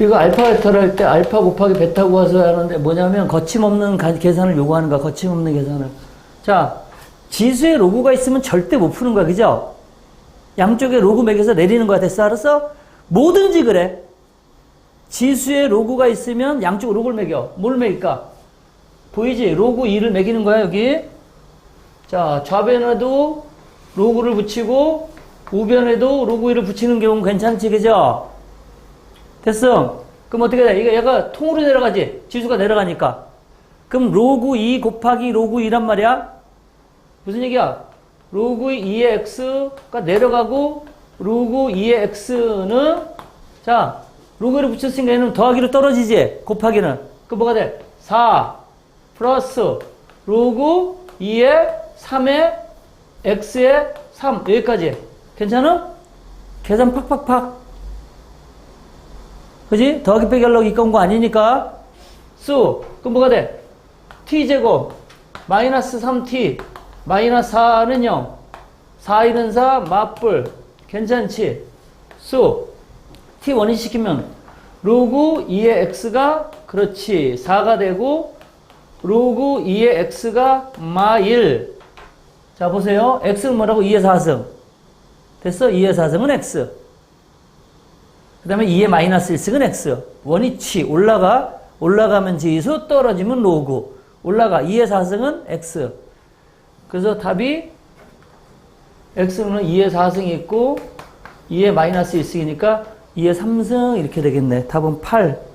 이거 알파 베타를 할 때 알파 곱하기 베타 구해서 하는데 뭐냐면 거침없는 가- 계산을 요구하는 거야. 거침없는 계산을. 자, 지수에 로그가 있으면 절대 못 푸는 거야. 그죠? 양쪽에 로그 매겨서 내리는 거야. 됐어? 알았어? 뭐든지 그래. 지수에 로그가 있으면 양쪽 로그를 매겨. 뭘 매길까? 보이지? 로그 2를 매기는 거야, 여기. 자, 좌변에도 로그를 붙이고, 우변에도 로그 2를 붙이는 경우 괜찮지, 그죠? 됐어. 그럼 어떻게 돼? 이거 얘가 통으로 내려가지? 지수가 내려가니까. 그럼 로그 2 곱하기 로그 2란 말이야? 무슨 얘기야? 로그 2의 x가 내려가고, 로그 2의 x는, 자, 로그를 붙였으니까 얘는 더하기로 떨어지지? 곱하기는. 그 뭐가 돼? 4 플러스 로그 2의 3의 x의 3 여기까지. 괜찮아? 계산 팍팍팍. 그지? 더하기 빼기 하려고 이까운 거 아니니까. 수. 그럼 뭐가 돼? t제곱. 마이너스 3t. 마이너스 4는 0. 4, 1은 4, 맞불. 괜찮지? 수. t 원인 시키면 로그 2의 x가 그렇지 4가 되고 로그 2의 x가 마 1 자 보세요 x는 뭐라고 2의 4승 됐어 2의 4승은 x 그 다음에 2의 마이너스 1승은 x. 원위치. 올라가 올라가면 지수 떨어지면 로그. 올라가. 2의 4승은 x. 그래서 답이 x는 2의 4승이 있고 2의 마이너스 1승이니까 2의 3승 이렇게 되겠네. 답은 8